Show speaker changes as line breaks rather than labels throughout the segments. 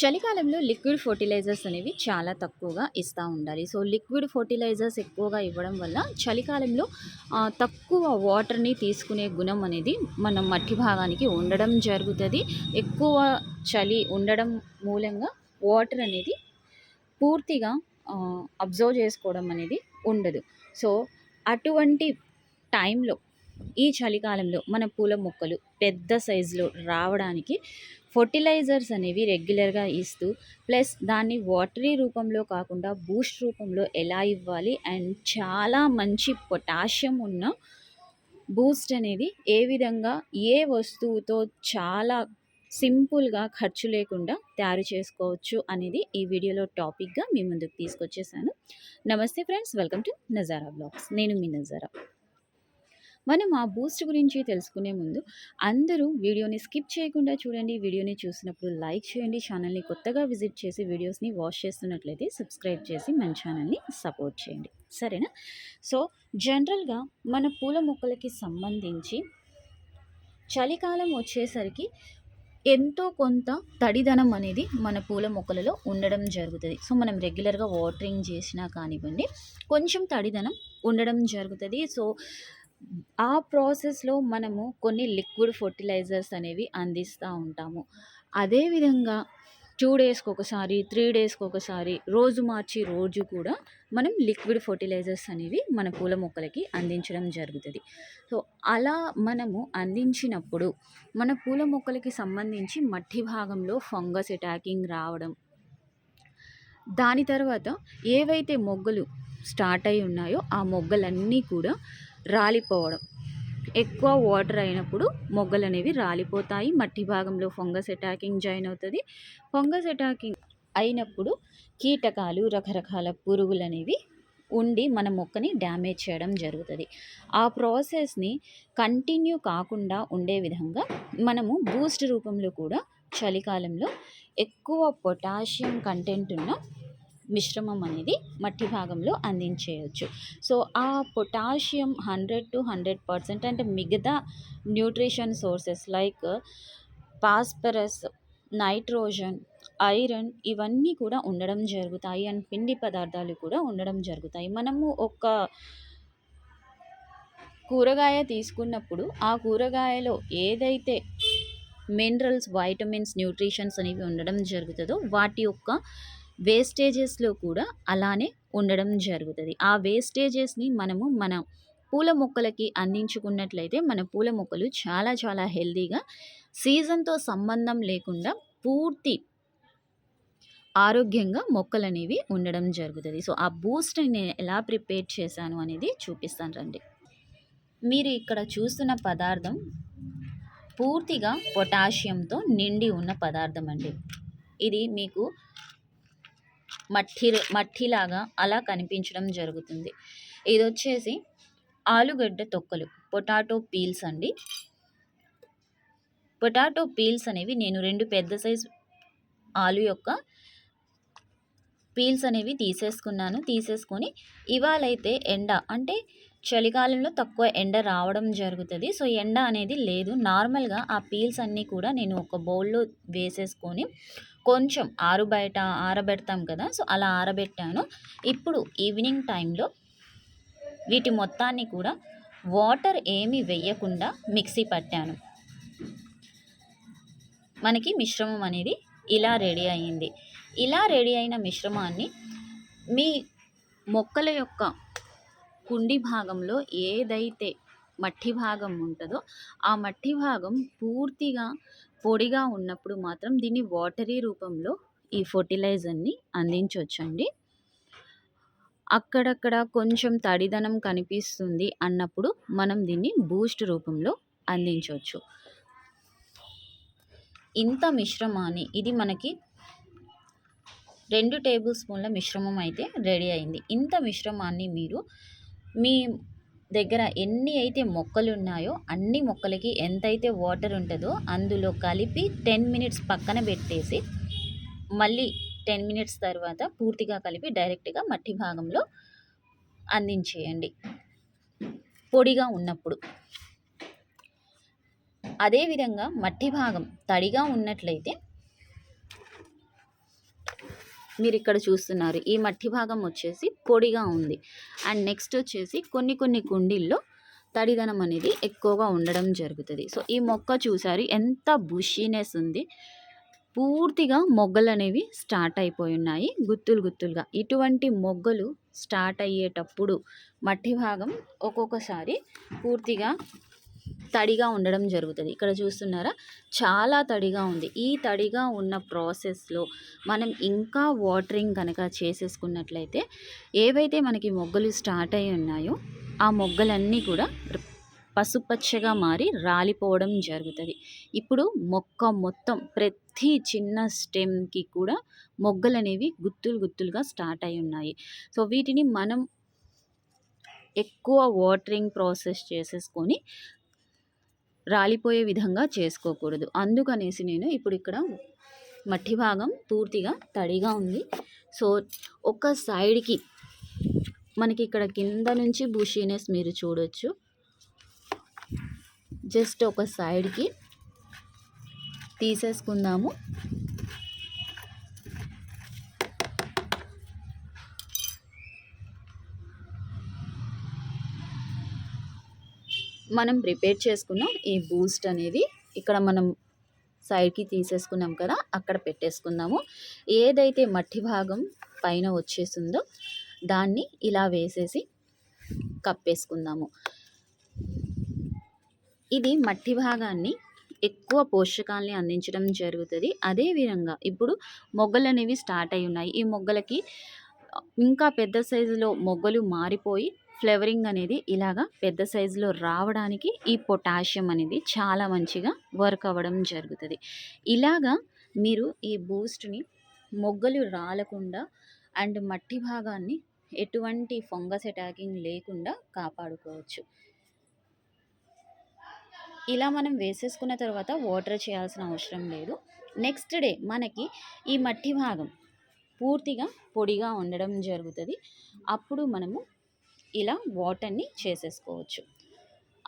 చలికాలంలో liquid fertilisers అనేవి చాలా తక్కువగా ఇస్తూ ఉండాలి. సో లిక్విడ్ ఫర్టిలైజర్స్ ఎక్కువగా ఇవ్వడం వల్ల చలికాలంలో తక్కువ వాటర్ని తీసుకునే గుణం అనేది మన మట్టి భాగానికి ఉండడం జరుగుతుంది. ఎక్కువ చలి ఉండడం మూలంగా వాటర్ అనేది పూర్తిగా అబ్జర్వ్ చేసుకోవడం అనేది ఉండదు. సో అటువంటి టైంలో ఈ చలికాలంలో మన పూల మొక్కలు పెద్ద సైజులో రావడానికి ఫర్టిలైజర్స్ అనేవి రెగ్యులర్గా ఇస్తూ ప్లస్ దాన్ని వాటరీ రూపంలో కాకుండా బూస్ట్ రూపంలో ఎలా ఇవ్వాలి అండ్ చాలా మంచి పొటాషియం ఉన్న బూస్ట్ అనేది ఏ విధంగా ఏ వస్తువుతో చాలా సింపుల్గా ఖర్చు లేకుండా తయారు చేసుకోవచ్చు అనేది ఈ వీడియోలో టాపిక్గా మీ ముందుకు తీసుకొచ్చేసాను. నమస్తే friends welcome to Nazara blogs. నేను మీ నజారా. మనం ఆ బూస్ట్ గురించి తెలుసుకునే ముందు అందరూ వీడియోని స్కిప్ చేయకుండా చూడండి. వీడియోని చూసినప్పుడు లైక్ చేయండి. ఛానల్ని కొత్తగా విజిట్ చేసి వీడియోస్ని వాచ్ చేస్తున్నట్లయితే సబ్స్క్రైబ్ చేసి మన ఛానల్ని సపోర్ట్ చేయండి. సరేనా? సో జనరల్గా మన పూల మొక్కలకి సంబంధించి చలికాలం వచ్చేసరికి ఎంతో కొంత తడిదనం అనేది మన పూల మొక్కలలో ఉండడం జరుగుతుంది. సో మనం రెగ్యులర్గా వాటరింగ్ చేసినా కానివ్వండి కొంచెం తడిదనం ఉండడం జరుగుతుంది. సో ఆ ప్రాసెస్లో మనము కొన్ని లిక్విడ్ ఫర్టిలైజర్స్ అనేవి అందిస్తూ ఉంటాము. అదేవిధంగా టూ డేస్కి ఒకసారి త్రీ డేస్కి ఒకసారి రోజు మార్చి రోజు కూడా మనం లిక్విడ్ ఫర్టిలైజర్స్ అనేవి మన పూల మొక్కలకి అందించడం జరుగుతుంది. సో అలా మనము అందించినప్పుడు మన పూల మొక్కలకి సంబంధించి మట్టి భాగంలో ఫంగస్ అటాకింగ్ రావడం దాని తర్వాత ఏవైతే మొగ్గలు స్టార్ట్ అయి ఉన్నాయో ఆ మొగ్గలన్నీ కూడా రాలిపోవడం. ఎక్కువ వాటర్ అయినప్పుడు మొగ్గలు అనేవి రాలిపోతాయి. మట్టి భాగంలో ఫంగస్ అటాకింగ్ జాయిన్ అవుతుంది. ఫంగస్ అటాకింగ్ అయినప్పుడు కీటకాలు రకరకాల పురుగులు అనేవి ఉండి మన మొక్కని డ్యామేజ్ చేయడం జరుగుతుంది. ఆ ప్రాసెస్ని కంటిన్యూ కాకుండా ఉండే విధంగా మనము బూస్ట్ రూపంలో కూడా చలికాలంలో ఎక్కువ పొటాషియం కంటెంట్ ఉన్న మిశ్రమం అనేది మట్టి భాగంలో అందించేయచ్చు. సో ఆ potassium hundred to hundred percent అంటే మిగతా nutrition sources like phosphorus nitrogen iron ఇవన్నీ కూడా ఉండడం జరుగుతాయి. అండ్ పిండి పదార్థాలు కూడా ఉండడం జరుగుతాయి. మనము ఒక కూరగాయ తీసుకున్నప్పుడు ఆ కూరగాయలో ఏదైతే మినరల్స్ వైటమిన్స్ న్యూట్రిషన్స్ అనేవి ఉండడం జరుగుతుందో వాటి యొక్క వేస్టేజెస్లో కూడా అలానే ఉండడం జరుగుతుంది. ఆ వేస్టేజెస్ని మనము మన పూల మొక్కలకి అందించుకున్నట్లయితే మన పూల మొక్కలు చాలా చాలా హెల్దీగా సీజన్తో సంబంధం లేకుండా పూర్తి ఆరోగ్యంగా మొక్కలు అనేవి ఉండడం జరుగుతుంది. సో ఆ బూస్ట్ నేను ఎలా ప్రిపేర్ చేశాను అనేది చూపిస్తాను రండి. మీరు ఇక్కడ చూస్తున్న పదార్థం పూర్తిగా పొటాషియంతో నిండి ఉన్న పదార్థం అండి. ఇది మీకు మట్టి మట్టిలాగా అలా కనిపించడం జరుగుతుంది. ఇది వచ్చేసి ఆలుగడ్డ తొక్కలు పొటాటో పీల్స్ అండి. పొటాటో పీల్స్ అనేవి నేను రెండు పెద్ద సైజ్ ఆలు యొక్క పీల్స్ అనేవి తీసేసుకున్నాను. తీసేసుకొని ఇవాళైతే ఎండ అంటే చలికాలంలో తక్కువ ఎండ రావడం జరుగుతుంది. సో ఎండ అనేది లేదు. నార్మల్గా ఆ పీల్స్ అన్నీ కూడా నేను ఒక బౌల్లో వేసేసుకొని కొంచెం ఆరు బయట ఆరబెడతాం కదా సో అలా ఆరబెట్టాను. ఇప్పుడు ఈవినింగ్ టైంలో వీటి మొత్తాన్ని కూడా వాటర్ ఏమీ వేయకుండా మిక్సీ పట్టాను. మనకి మిశ్రమం అనేది ఇలా రెడీ అయింది. ఇలా రెడీ అయిన మిశ్రమాన్ని మీ మొక్కల యొక్క కుండి భాగంలో ఏదైతే మట్టి భాగం ఉంటుందో ఆ మట్టి భాగం పూర్తిగా పొడిగా ఉన్నప్పుడు మాత్రం దీన్ని వాటరీ రూపంలో ఈ ఫర్టిలైజర్ని అందించవచ్చండి అక్కడక్కడ కొంచెం తడిదనం కనిపిస్తుంది అన్నప్పుడు మనం దీన్ని బూస్ట్ రూపంలో అందించవచ్చు ఇంత మిశ్రమాన్ని ఇది మనకి రెండు టేబుల్ స్పూన్ల మిశ్రమం అయితే రెడీ అయింది. ఇంత మిశ్రమాన్ని మీరు మీ దగ్గర ఎన్ని అయితే మొక్కలు ఉన్నాయో అన్ని మొక్కలకి ఎంతైతే వాటర్ ఉంటుందో అందులో కలిపి టెన్ మినిట్స్ పక్కన పెట్టేసి మళ్ళీ టెన్ మినిట్స్ తర్వాత పూర్తిగా కలిపి డైరెక్ట్గా మట్టి భాగంలో అందించేయండి. పొడిగా ఉన్నప్పుడు. అదేవిధంగా మట్టి భాగం తడిగా ఉన్నట్లయితే మీరు ఇక్కడ చూస్తున్నారు. ఈ మట్టి భాగం వచ్చేసి పొడిగా ఉంది. అండ్ నెక్స్ట్ వచ్చేసి కొన్ని కొన్ని కుండీల్లో తడిదనం అనేది ఎక్కువగా ఉండడం జరుగుతుంది. సో ఈ మొక్క చూసారు ఎంత బుషీనెస్ ఉంది. పూర్తిగా మొగ్గలు అనేవి స్టార్ట్ అయిపోయి ఉన్నాయి. గుత్తులు గుత్తులుగా. ఇటువంటి మొగ్గలు స్టార్ట్ అయ్యేటప్పుడు మట్టి భాగం ఒక్కొక్కసారి పూర్తిగా తడిగా ఉండడం జరుగుతుంది. ఇక్కడ చూస్తున్నారా? చాలా తడిగా ఉంది. ఈ తడిగా ఉన్న ప్రాసెస్లో మనం ఇంకా వాటరింగ్ కనుక చేసేసుకున్నట్లయితే ఏవైతే మనకి మొగ్గలు స్టార్ట్ అయి ఉన్నాయో ఆ మొగ్గలన్నీ కూడా పసుపచ్చగా మారి రాలిపోవడం జరుగుతుంది. ఇప్పుడు మొక్క మొత్తం ప్రతి చిన్న స్టెమ్కి కూడా మొగ్గలు అనేవి గుత్తులు గుత్తులుగా స్టార్ట్ అయి ఉన్నాయి. సో వీటిని మనం ఎక్కువ వాటరింగ్ ప్రాసెస్ చేసేసుకొని రాలిపోయే విధంగా చేసుకోకూడదు. అందుకనేసి నేను ఇప్పుడు ఇక్కడ మట్టి భాగం పూర్తిగా తడిగా ఉంది. సో ఒక సైడ్కి మనకి ఇక్కడ కింద నుంచి బుషీనెస్ మీరు చూడొచ్చు. జస్ట్ ఒక సైడ్కి తీసేసుకుందాము. మనం ప్రిపేర్ చేసుకున్న. ఈ బూస్ట్ అనేది ఇక్కడ మనం సైడ్కి తీసేసుకున్నాం కదా అక్కడ పెట్టేసుకుందాము. ఏదైతే మట్టి భాగం పైన వచ్చేసిందో దాన్ని ఇలా వేసేసి కప్పేసుకుందాము. ఇది మట్టి భాగాన్ని ఎక్కువ పోషకాలని అందించడం జరుగుతుంది. అదేవిధంగా ఇప్పుడు మొగ్గలు అనేవి స్టార్ట్ అయి ఉన్నాయి. ఈ మొగ్గలకి ఇంకా పెద్ద సైజులో మొగ్గలు మారిపోయి ఫ్లేవరింగ్ అనేది ఇలాగా పెద్ద సైజులో రావడానికి ఈ పొటాషియం అనేది చాలా మంచిగా వర్క్ అవ్వడం జరుగుతుంది. ఇలాగా మీరు ఈ బూస్ట్ని మొగ్గలు రాలకుండా అండ్ మట్టి భాగాన్ని ఎటువంటి ఫంగస్ అటాకింగ్ లేకుండా కాపాడుకోవచ్చు. ఇలా మనం వేసేసుకున్న తర్వాత వాటర్ చేయాల్సిన అవసరం లేదు. నెక్స్ట్ డే మనకి ఈ మట్టి భాగం పూర్తిగా పొడిగా ఉండడం జరుగుతుంది. అప్పుడు మనము ఇలా వాటర్ని చేసేసుకోవచ్చు.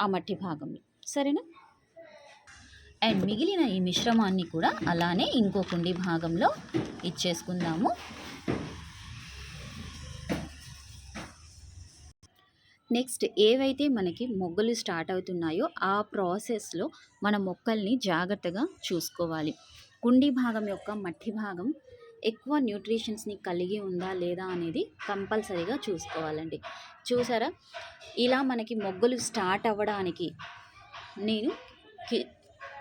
ఆ మట్టి భాగంలో. సరేనా? అండ్ మిగిలిన ఈ మిశ్రమాన్ని కూడా అలానే ఇంకో కుండి భాగంలో ఇచ్చేసుకుందాము. నెక్స్ట్ ఏవైతే మనకి మొగ్గలు స్టార్ట్ అవుతున్నాయో ఆ ప్రాసెస్లో మన మొక్కల్ని జాగ్రత్తగా చూసుకోవాలి. కుండి భాగం యొక్క మట్టి భాగం ఎక్కువ న్యూట్రిషన్స్ని కలిగి ఉందా లేదా అనేది కంపల్సరీగా చూసుకోవాలండి. చూసారా? ఇలా మనకి మొగ్గలు స్టార్ట్ అవ్వడానికి నేను కి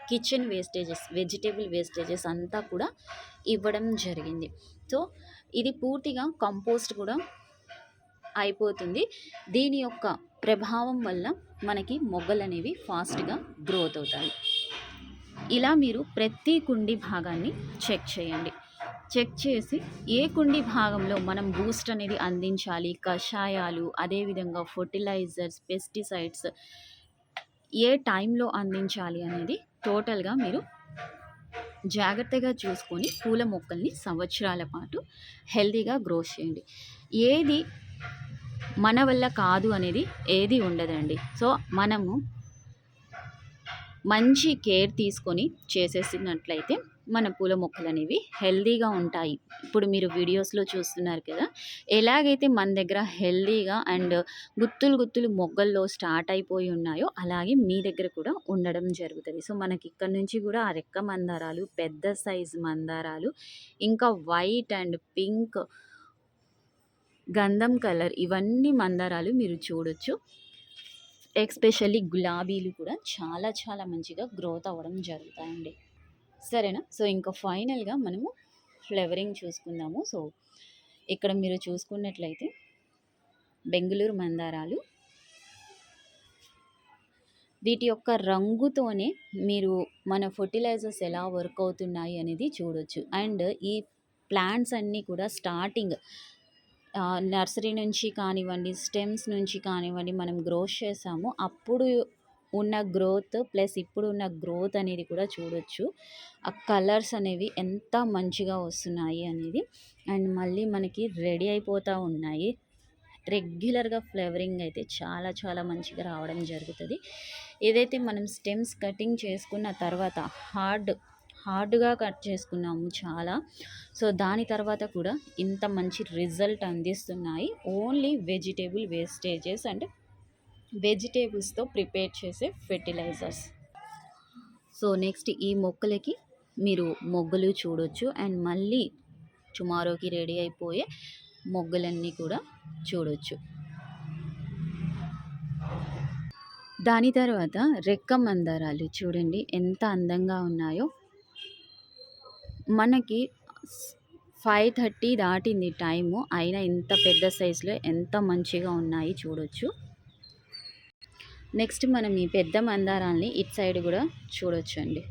కిచెన్ వేస్టేజెస్ వెజిటేబుల్ వేస్టేజెస్ అంతా కూడా ఇవ్వడం జరిగింది. సో ఇది పూర్తిగా కంపోస్ట్ కూడా అయిపోతుంది. దీని యొక్క ప్రభావం వల్ల మనకి మొగ్గలు అనేవి ఫాస్ట్గా గ్రోత్ అవుతాయి. ఇలా మీరు ప్రతి కుండి భాగాన్ని చెక్ చేయండి. చెక్ చేసి ఏ కుండి భాగంలో మనం బూస్ట్ అనేది అందించాలి కషాయాలు అదేవిధంగా ఫర్టిలైజర్స్ పెస్టిసైడ్స్ ఏ టైంలో అందించాలి అనేది టోటల్గా మీరు జాగ్రత్తగా చూసుకొని పూల మొక్కల్ని సంవత్సరాల పాటు హెల్తీగా గ్రో చేయండి. ఏది మన వల్ల కాదు అనేది ఏది ఉండదండి. సో మనము మంచి కేర్ తీసుకొని చేసేసినట్లయితే మన పూల మొక్కలు అనేవి హెల్దీగా ఉంటాయి. ఇప్పుడు మీరు వీడియోస్లో చూస్తున్నారు కదా ఎలాగైతే మన దగ్గర హెల్దీగా అండ్ గుత్తులు గుత్తులు మొగ్గల్లో స్టార్ట్ అయిపోయి ఉన్నాయో అలాగే మీ దగ్గర కూడా ఉండడం జరుగుతుంది. సో మనకి ఇక్కడ నుంచి కూడా ఆ రెక్క మందారాలు పెద్ద సైజ్ మందారాలు ఇంకా వైట్ అండ్ పింక్ గంధం కలర్ ఇవన్నీ మందారాలు మీరు చూడొచ్చు. ఎక్స్పెషల్లీ గులాబీలు కూడా చాలా చాలా మంచిగా గ్రోత్ అవ్వడం జరుగుతాయండి. సరేనా? సో ఇంకా ఫైనల్గా మనము ఫ్లేవరింగ్ చూసుకుందాము. సో ఇక్కడ మీరు చూసుకున్నట్లయితే బెంగళూరు మందారాలు. వీటి యొక్క రంగుతోనే మీరు మన ఫర్టిలైజర్స్ ఎలా వర్క్ అవుతున్నాయి అనేది చూడొచ్చు. అండ్ ఈ ప్లాంట్స్ అన్నీ కూడా స్టార్టింగ్ నర్సరీ నుంచి కానివ్వండి స్టెమ్స్ నుంచి కానివ్వండి మనం గ్రోస్ చేసాము. అప్పుడు ఉన్న గ్రోత్ ప్లస్ ఇప్పుడు ఉన్న గ్రోత్ అనేది కూడా చూడొచ్చు. ఆ కలర్స్ అనేవి ఎంత మంచిగా వస్తున్నాయి అనేది. అండ్ మళ్ళీ మనకి రెడీ అయిపోతూ ఉన్నాయి. రెగ్యులర్గా ఫ్లేవరింగ్ అయితే చాలా చాలా మంచిగా రావడం జరుగుతుంది. ఏదైతే మనం స్టెమ్స్ కటింగ్ చేసుకున్న తర్వాత హార్డ్ హార్డ్గా కట్ చేసుకున్నాము చాలా. సో దాని తర్వాత కూడా ఇంత మంచి రిజల్ట్ అందిస్తున్నాయి. ఓన్లీ వెజిటేబుల్ వేస్టేజెస్ అండ్ వెజిటేబుల్స్తో ప్రిపేర్ చేసే ఫెర్టిలైజర్స్. సో నెక్స్ట్ ఈ మొక్కలకి మీరు మొగ్గలు చూడొచ్చు అండ్ మళ్ళీ టుమారోకి రెడీ అయిపోయే మొగ్గలన్నీ కూడా చూడొచ్చు. దాని తర్వాత రెక్క మందారాలు చూడండి ఎంత అందంగా ఉన్నాయో. మనకి ఫైవ్ థర్టీ దాటింది టైము అయినా ఇంత పెద్ద సైజులో ఎంత మంచిగా ఉన్నాయి చూడొచ్చు. నెక్స్ట్ మనం ఈ పెద్ద మందారాల్ని ఇటు సైడ్ కూడా చూడొచ్చు అండి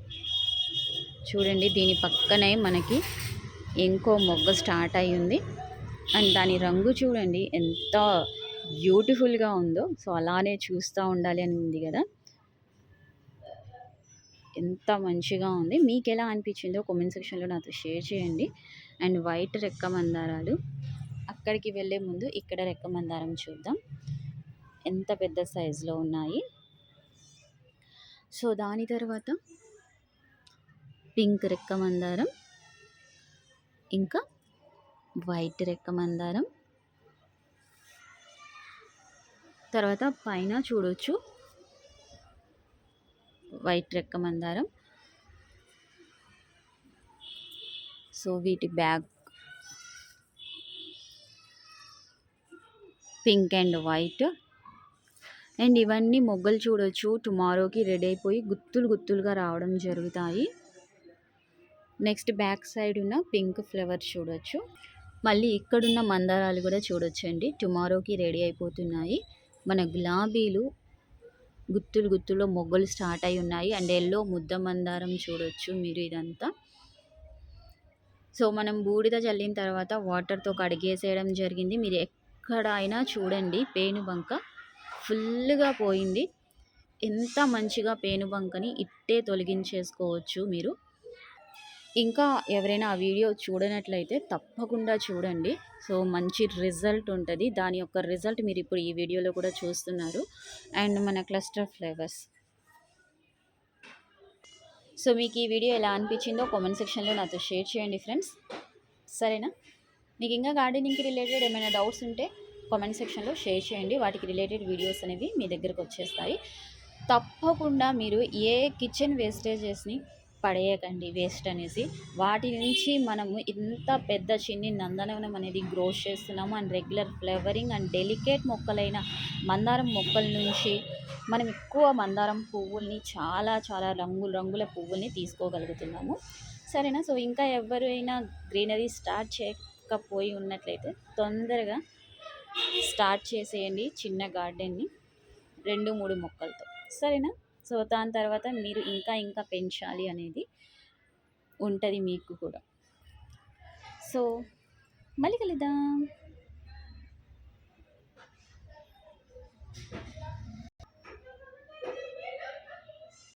చూడండి దీని పక్కనే మనకి ఇంకో మొగ్గ స్టార్ట్ అయి ఉంది అండ్ దాని రంగు చూడండి ఎంత బ్యూటిఫుల్గా ఉందో. సో అలానే చూస్తూ ఉండాలి అని ఉంది కదా. ఎంత మంచిగా ఉంది. మీకు ఎలా అనిపించిందో కామెంట్ సెక్షన్లో నాతో షేర్ చేయండి. అండ్ వైట్ రెక్క మందారాలు. అక్కడికి వెళ్ళే ముందు ఇక్కడ రెక్క మందారం చూద్దాం. ఎంత పెద్ద సైజులో ఉన్నాయి? సో దాని తర్వాత పింక్ రెక్క మందారం ఇంకా వైట్ రెక్క మందారం తర్వాత పైన చూడొచ్చు వైట్ రెక్క మందారం సో వీటి bag pink and white and ఇవన్నీ మొగ్గలు చూడొచ్చు. టుమారోకి రెడీ అయిపోయి గుత్తులు గుత్తులుగా రావడం జరుగుతాయి. నెక్స్ట్ బ్యాక్ సైడ్ ఉన్న పింక్ ఫ్లవర్ చూడొచ్చు. మళ్ళీ ఇక్కడున్న మందారాలు కూడా చూడొచ్చండి. టుమారోకి రెడీ అయిపోతున్నాయి. మన గులాబీలు గుత్తులు గుత్తులో మొగ్గలు స్టార్ట్ అయి ఉన్నాయి. అండ్ ఎల్లో ముద్ద మందారం చూడొచ్చు మీరు ఇదంతా. సో మనం బూడిద చల్లిన తర్వాత వాటర్తో కడిగేసేయడం జరిగింది. మీరు ఎక్కడైనా చూడండి. పేను బంక ఫుల్గా పోయింది. ఎంత మంచిగా పేనుబంకని ఇట్టే తొలగించేసుకోవచ్చు మీరు. ఇంకా ఎవరైనా ఆ వీడియో చూడనట్లయితే తప్పకుండా చూడండి. సో మంచి రిజల్ట్ ఉంటుంది. దాని యొక్క రిజల్ట్ మీరు ఇప్పుడు ఈ వీడియోలో కూడా చూస్తున్నారు. అండ్ మన క్లస్టర్ ఫ్లేవర్స్. సో మీకు ఈ వీడియో ఎలా అనిపించిందో కామెంట్ సెక్షన్లో నాతో షేర్ చేయండి ఫ్రెండ్స్. సరేనా? మీకు ఇంకా గార్డెనింగ్కి రిలేటెడ్ ఏమైనా డౌట్స్ ఉంటే కామెంట్ సెక్షన్లో షేర్ చేయండి. వాటికి రిలేటెడ్ వీడియోస్ అనేవి మీ దగ్గరకు వచ్చేస్తాయి. తప్పకుండా మీరు ఏ కిచెన్ వేస్టేజెస్ని పడేయకండి వేస్ట్ అనేసి. వాటి నుంచి మనము ఇంత పెద్ద చిన్ని నందనవనం అనేది గ్రో చేస్తున్నాము. And regular flowering and delicate మొక్కలైన మందారం మొక్కల నుంచి మనం ఎక్కువ మందారం పువ్వుల్ని చాలా చాలా రంగుల రంగుల పువ్వుల్ని తీసుకోగలుగుతున్నాము. సరేనా? సో ఇంకా ఎవరైనా గ్రీనరీ స్టార్ట్ చేయకపోయి ఉన్నట్లయితే తొందరగా స్టార్ట్ చేసేయండి చిన్న గార్డెన్ని. రెండు మూడు మొక్కలతో. సరేనా? సో దాని తర్వాత మీరు ఇంకా ఇంకా పెంచాలి అనేది ఉంటుంది మీకు కూడా. సో మళ్ళీ కలుద్దాం.